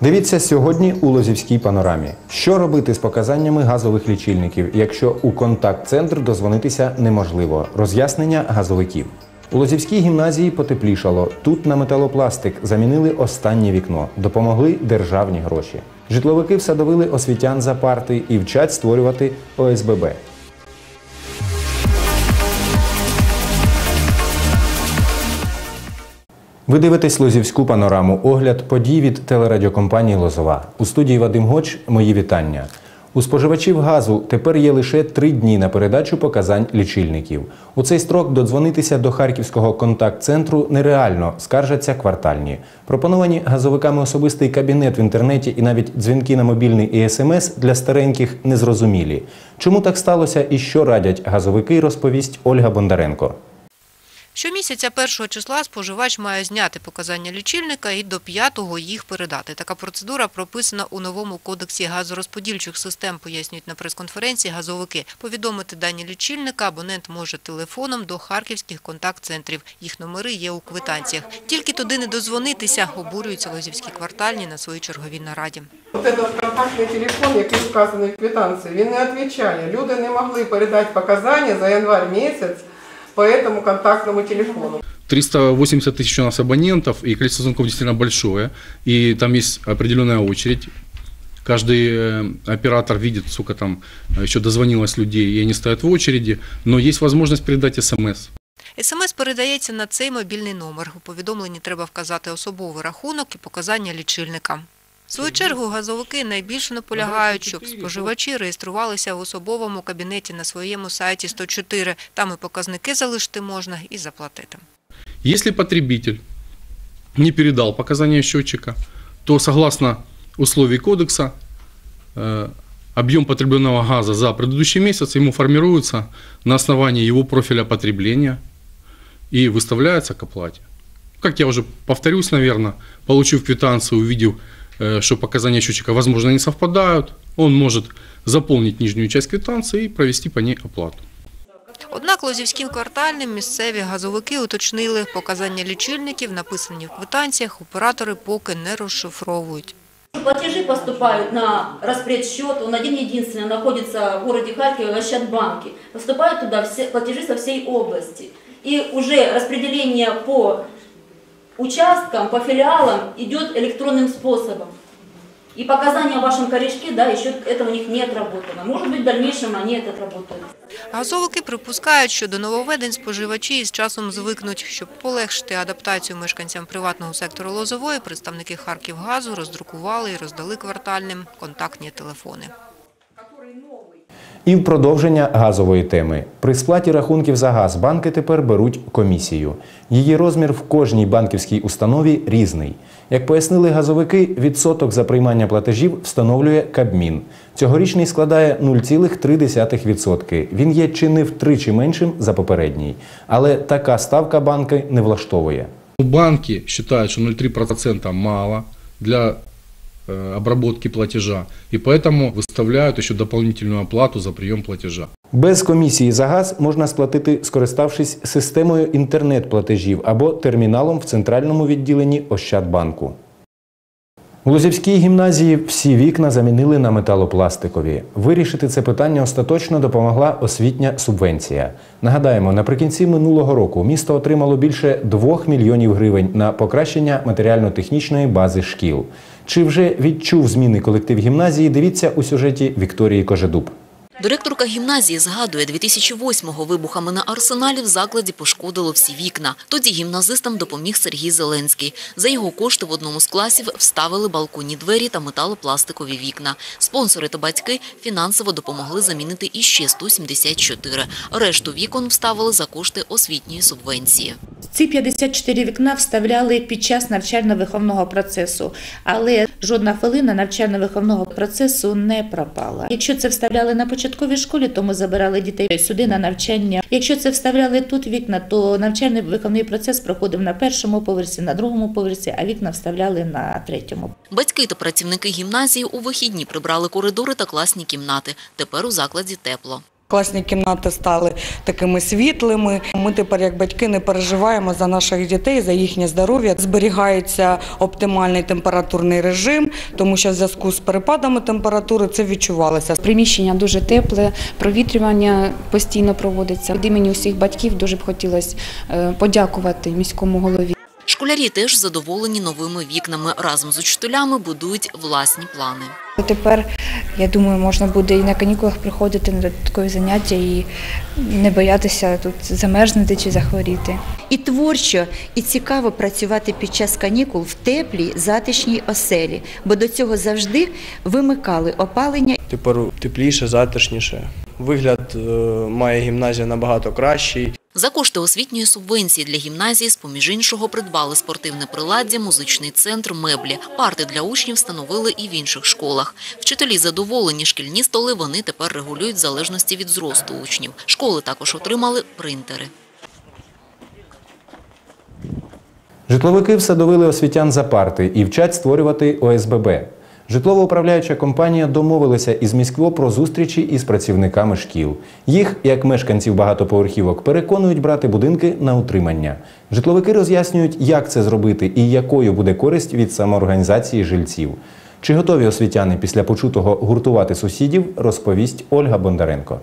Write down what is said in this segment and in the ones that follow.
Дивіться сьогодні у Лозівській панорамі. Що робити з показаннями газових лічильників, якщо у контакт-центр дозвонитися неможливо? Роз'яснення газовиків. У Лозівській гімназії потеплішало. Тут на металопластик замінили останнє вікно, допомогли державні гроші. Житловики всадовили освітян за парти і вчать створювати ОСББ. Ви дивитесь Лозівську панораму. Огляд подій від телерадіокомпанії Лозова. У студії Вадим Гоч. Мої вітання. У споживачів газу тепер є лише три дні на передачу показань лічильників. У цей строк додзвонитися до харківського контакт-центру нереально, скаржаться квартальні. Пропоновані газовиками особистий кабінет в інтернеті і навіть дзвінки на мобільний і смс для стареньких незрозумілі. Чому так сталося і що радять газовики, розповість Ольга Бондаренко. Щомісяця першого числа споживач має зняти показання лічильника і до п'ятого їх передати. Така процедура прописана у новому кодексі газорозподільчих систем, пояснюють на прес-конференції газовики. Повідомити дані лічильника абонент може телефоном до харківських контакт-центрів. Їх номери є у квитанціях. Тільки туди не дозвонитися, обурюються лозівські квартальні на своїй черговій нараді. От этот контактний телефон, який вказаний в квитанції, він не відповідає. Люди не могли передати показання за январь місяць по этому контактному телефону. 380 тысяч у нас абонентов, и количество звонков действительно большое, и там есть определенная очередь. Каждый э, оператор видит, сколько там э, еще дозвонилось людей, и они стоят в очереди, но есть возможность передать смс. СМС передається на цей мобільний номер. У повідомленні треба вказати особовий рахунок і показання лічильника. В свою чергу газовики найбільше наполягають, щоб споживачі реєструвалися в особовому кабінеті на своєму сайті 104. Там і показники залишити можна, і заплатити. Если потребитель не передал показания счетчика, то согласно условий кодекса э, объем потребленного газа за предыдущий месяц ему формируется на основании его профиля потребления и выставляется к оплате. Как я уже повторюсь, наверное, получив квитанцию, увидев, э, что показания счетчика, возможно, не совпадают, он может заполнить нижнюю часть квитанции и провести по ней оплату. Однак лозівським квартальним місцеві газовики уточнили, показання лічильників, написані в квитанціях, оператори поки не розшифровують. Платежи поступают на распредсчет, он один единственный находится в городе Харькове, в Ощадбанке. Поступают туда все платежи со всей области. И уже распределение по участкам, по филиалам идет электронным способом. И показания в вашем корешке, да, еще это у них не отработано. Может быть, в дальнейшем они это отработают. Газовики припускають, що до нововведень споживачі із часом звикнуть. Щоб полегшити адаптацію мешканцям приватного сектору Лозової, представники Харківгазу роздрукували і роздали квартальним контактні телефони. І в продовження газової теми. При сплаті рахунків за газ банки тепер беруть комісію. Її розмір в кожній банківській установі різний. Як пояснили газовики, відсоток за приймання платежів встановлює Кабмін. Цьогорічний складає 0,3%. Він є чи не втричі меншим за попередній. Але така ставка банки не влаштовує. Банки считают, что 0,3% мало для обработки платежа, и поэтому выставляют еще дополнительную оплату за прием платежа. Без комісії за газ можна сплатити, скориставшись системою інтернет-платежів або терміналом в центральному відділенні Ощадбанку. У Лозівській гімназії всі вікна замінили на металопластикові. Вирішити це питання остаточно допомогла освітня субвенція. Нагадаємо, наприкінці минулого року місто отримало більше 2 мільйонів гривень на покращення матеріально-технічної бази шкіл. Чи вже відчув зміни колектив гімназії? Дивіться у сюжеті Вікторії Кожедуб. Директорка гімназії згадує, 2008-го вибухами на арсеналі в закладі пошкодило всі вікна. Тоді гімназистам допоміг Сергій Зеленський. За його кошти в одному з класів вставили балконні двері та металопластикові вікна. Спонсори та батьки фінансово допомогли замінити іще 174. Решту вікон вставили за кошти освітньої субвенції. Ці 54 вікна вставляли під час навчально-виховного процесу, але жодна хвилина навчально-виховного процесу не пропала. Якщо це вставляли на початковій школі, то ми забирали дітей сюди на навчання. Якщо це вставляли тут вікна, то навчальний виховний процес проходив на першому поверсі, на другому поверсі, а вікна вставляли на третьому. Батьки та працівники гімназії у вихідні прибрали коридори та класні кімнати. Тепер у закладі тепло. Класні кімнати стали такими світлими. Ми тепер, як батьки, не переживаємо за наших дітей, за їхнє здоров'я. Зберігається оптимальний температурний режим, тому що в зв'язку з перепадами температури це відчувалося. Приміщення дуже тепле, провітрювання постійно проводиться. Від імені усіх батьків дуже б хотілося е, подякувати міському голові. Школярі теж задоволені новими вікнами. Разом з учителями будують власні плани. Тепер, я думаю, можна буде і на канікулах приходити на додаткові заняття і не боятися тут замерзнути чи захворіти. І творчо, і цікаво працювати під час канікул в теплій, затишній оселі, бо до цього завжди вимикали опалення Тепер тепліше, затишніше. Вигляд е, має гімназія набагато кращий. За кошти освітньої субвенції для гімназії, з-поміж іншого, придбали спортивне приладдя, музичний центр, меблі. Парти для учнів встановили і в інших школах. Вчителі задоволені, шкільні столи вони тепер регулюють в залежності від зросту учнів. Школи також отримали принтери. Житловики всадовили освітян за парти і вчать створювати ОСББ. Житлово-управляюча компанія домовилася із міськво про зустрічі із працівниками шкіл. Їх, як мешканців багатоповерхівок, переконують брати будинки на утримання. Житловики роз'яснюють, як це зробити і якою буде користь від самоорганізації жильців. Чи готові освітяни після почутого гуртувати сусідів, розповість Ольга Бондаренко.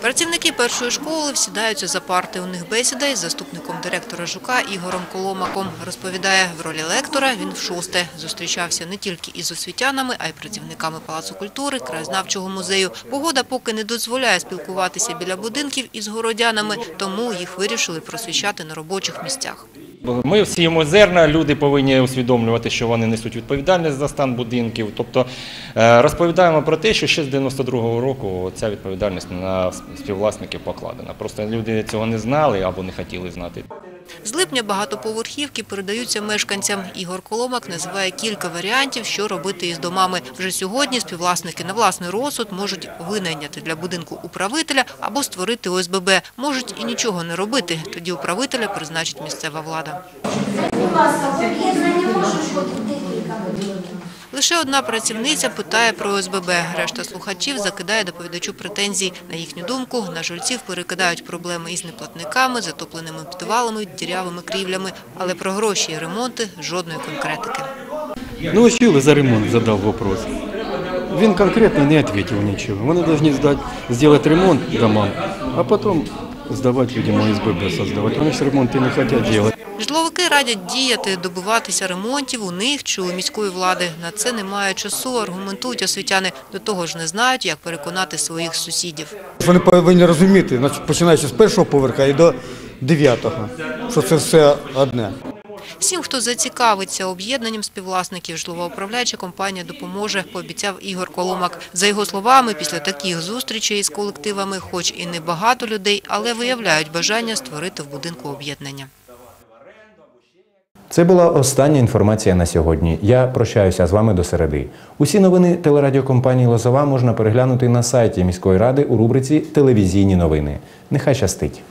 Працівники першої школи всідаються за парти. У них бесіда із заступником директора Жука Ігорем Коломаком. Розповідає, в ролі лектора він в шосте. Зустрічався не тільки із освітянами, а й працівниками Палацу культури, краєзнавчого музею. Погода поки не дозволяє спілкуватися біля будинків із городянами, тому їх вирішили просвіщати на робочих місцях. Ми всіємо зерна, люди повинні усвідомлювати, що вони несуть відповідальність за стан будинків. Тобто е, розповідаємо про те, що ще з 92-го року ця відповідальність на співвласників покладена. Просто люди цього не знали або не хотіли знати. З липня багатоповерхівки передаються мешканцям. Ігор Коломак називає кілька варіантів, що робити із домами. Вже сьогодні співвласники на власний розсуд можуть винайняти для будинку управителя або створити ОСББ. Можуть і нічого не робити. Тоді управителя призначить місцева влада. Лише одна працівниця питає про ОСББ. Решта слухачів закидає доповідачу претензій. На їхню думку, на жильців перекидають проблеми із неплатниками, затопленими підвалами, дірявими крівлями. Але про гроші і ремонти жодної конкретики. Ну, Новосилы за ремонт задал вопрос. Він конкретно не ответил ничего. Вони сдать, сделать ремонт домам, а потом сдавать людям ОСББ создавать. Вони ж ремонти не хотят делать. Житловики радять діяти, добиватися ремонтів у них чи у міської влади. На це немає часу, аргументують освітяни. До того ж не знають, як переконати своїх сусідів. Вони повинні розуміти, починаючи з першого поверха і до дев'ятого, що це все одне. Всім, хто зацікавиться об'єднанням співвласників, житлово-управляюча компанія допоможе, пообіцяв Ігор Коломак. За його словами, після таких зустрічей з колективами, хоч і не багато людей, але виявляють бажання створити в будинку об'єднання. Це була остання інформація на сьогодні. Я прощаюся з вами до середи. Усі новини телерадіокомпанії Лозова можна переглянути на сайті міської ради у рубриці Телевізійні новини. Нехай щастить.